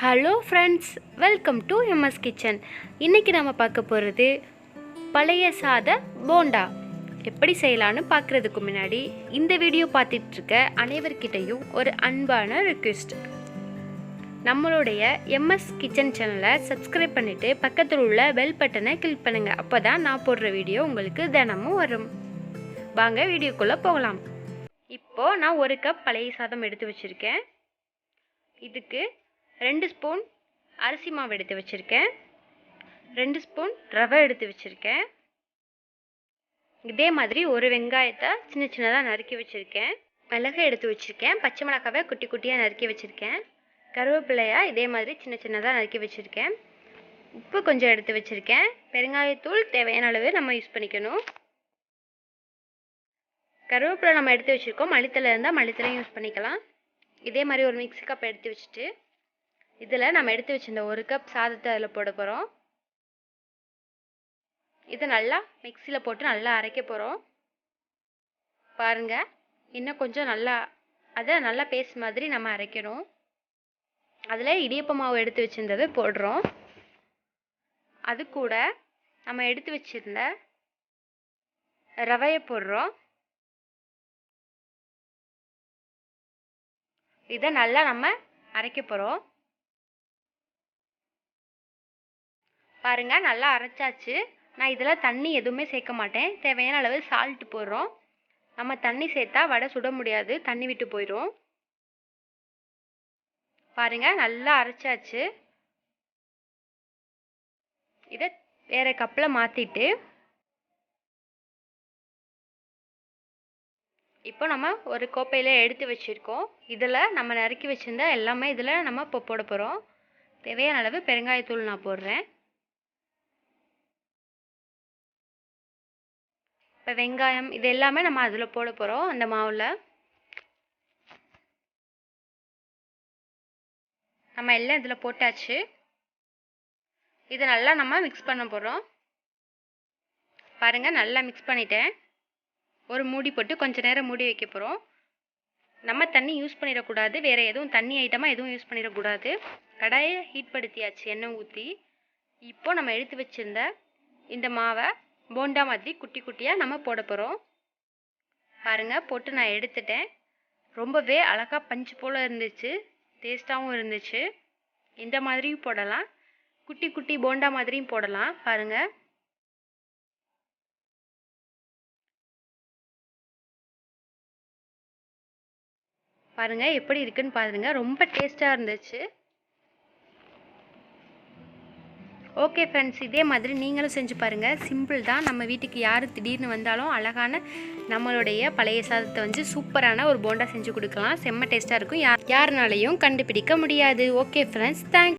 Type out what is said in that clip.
Hello friends welcome to MS kitchen இன்றைக்கி நம்ம பார்க்க போகிறது பழைய சாத போண்டா. எப்படி செய்யலான்னு பார்க்குறதுக்கு முன்னாடி இந்த வீடியோ பார்த்துட்ருக்க அனைவர்கிட்டையும் ஒரு அன்பான ரிக்வெஸ்ட் நம்மளுடைய எம்எஸ் கிச்சன் சேனலை சப்ஸ்கிரைப் பண்ணிவிட்டு பக்கத்தில் உள்ள பெல் பட்டனை கிளிக் பண்ணுங்கள் அப்போ தான் நான் போடுற வீடியோ உங்களுக்கு தினமும் வரும். வாங்க வீடியோக்குள்ளே போகலாம். இப்போது நான் ஒரு கப் பழைய சாதம் எடுத்து வச்சுருக்கேன். இதுக்கு ரெண்டு ஸ்பூன் அரிசி மாவு எடுத்து வச்சுருக்கேன். ரெண்டு ஸ்பூன் ரவை எடுத்து வச்சுருக்கேன். இதே மாதிரி ஒரு வெங்காயத்தை சின்ன சின்னதாக நறுக்கி வச்சுருக்கேன். மிளகு எடுத்து வச்சுருக்கேன். பச்சை மிளகாவை குட்டி குட்டியாக நறுக்கி வச்சுருக்கேன். கருவேப்பிலையா இதே மாதிரி சின்ன சின்னதாக நறுக்கி வச்சுருக்கேன். உப்பு கொஞ்சம் எடுத்து வச்சுருக்கேன். பெருங்காயத்தூள் தேவையான அளவு நம்ம யூஸ் பண்ணிக்கணும். கருவேப்பிலை நம்ம எடுத்து வச்சுருக்கோம். மல்லித்தலை இருந்தால் மல்லித்தலையும் யூஸ் பண்ணிக்கலாம். இதே மாதிரி ஒரு மிக்ஸி கப் எடுத்து வச்சுட்டு இதில் நம்ம எடுத்து வச்சிருந்த ஒரு கப் சாதத்தை அதில் போட போகிறோம் இதை நல்லா மிக்சியில் போட்டு நல்லா அரைக்க போகிறோம் பாருங்கள் இன்னும் கொஞ்சம் நல்லா அதை நல்லா பேஸ்ட் மாதிரி நம்ம அரைக்கணும். அதில் இடியப்ப மாவு எடுத்து வச்சிருந்தது போடுறோம். அது கூட நம்ம எடுத்து வச்சிருந்த ரவையை போடுறோம். இதை நல்லா நம்ம அரைக்க போகிறோம் பாருங்க நல்லா அரைச்சாச்சு. நான் இதில் தண்ணி எதுவுமே சேர்க்க மாட்டேன். தேவையான அளவு சால்ட் போடுறோம். நம்ம தண்ணி சேர்த்தா வடை சுட முடியாது. தண்ணி விட்டு போயிடும் பாருங்க நல்லா அரைச்சாச்சு. இதை வேறு கப்பில் மாற்றிட்டு இப்போ நம்ம ஒரு கோப்பையில் எடுத்து வச்சுருக்கோம். இதில் நம்ம நறுக்கி வச்சுருந்த எல்லாமே இதில் நம்ம இப்போ போட போகிறோம் தேவையான அளவு பெருங்காயத்தூள் நான் போடுறேன். இப்போ வெங்காயம் இது எல்லாமே நம்ம அதில் போட போகிறோம் அந்த மாவில். நம்ம எல்லாம் இதில் போட்டாச்சு. இதை நல்லா நம்ம மிக்ஸ் பண்ண போகிறோம் பாருங்கள் நல்லா மிக்ஸ் பண்ணிட்டேன். ஒரு மூடி போட்டு கொஞ்ச நேரம் மூடி வைக்க போகிறோம் நம்ம தண்ணி யூஸ் பண்ணிடக்கூடாது வேறு எதுவும் தண்ணி ஐட்டமாக எதுவும் யூஸ் பண்ணிடக்கூடாது. கடாயை ஹீட் படுத்தியாச்சு எண்ணெய் ஊற்றி இப்போ நம்ம எடுத்து வச்சுருந்த இந்த மாவை போண்டா மாதிரி குட்டி குட்டியாக நம்ம போட போகிறோம் பாருங்கள் போட்டு நான் எடுத்துட்டேன். ரொம்பவே அழகாக பஞ்சு போல் இருந்துச்சு. டேஸ்ட்டாகவும் இருந்துச்சு. இந்த மாதிரியும் போடலாம். குட்டி குட்டி போண்டா மாதிரியும் போடலாம். பாருங்கள் பாருங்கள் எப்படி இருக்குன்னு பாருங்கள் ரொம்ப டேஸ்ட்டாக இருந்துச்சு. ஓகே ஃப்ரெண்ட்ஸ் இதே மாதிரி நீங்களும் செஞ்சு பாருங்கள் சிம்பிள் தான். நம்ம வீட்டுக்கு யார் திடீர்னு வந்தாலும் அழகான நம்மளுடைய பழைய சாதத்தை வந்து சூப்பரான ஒரு போண்டா செஞ்சு கொடுக்கலாம். செம்ம டேஸ்ட்டாக இருக்கும். யார் யாருனாலையும் கண்டுபிடிக்க முடியாது. Okay friends thanks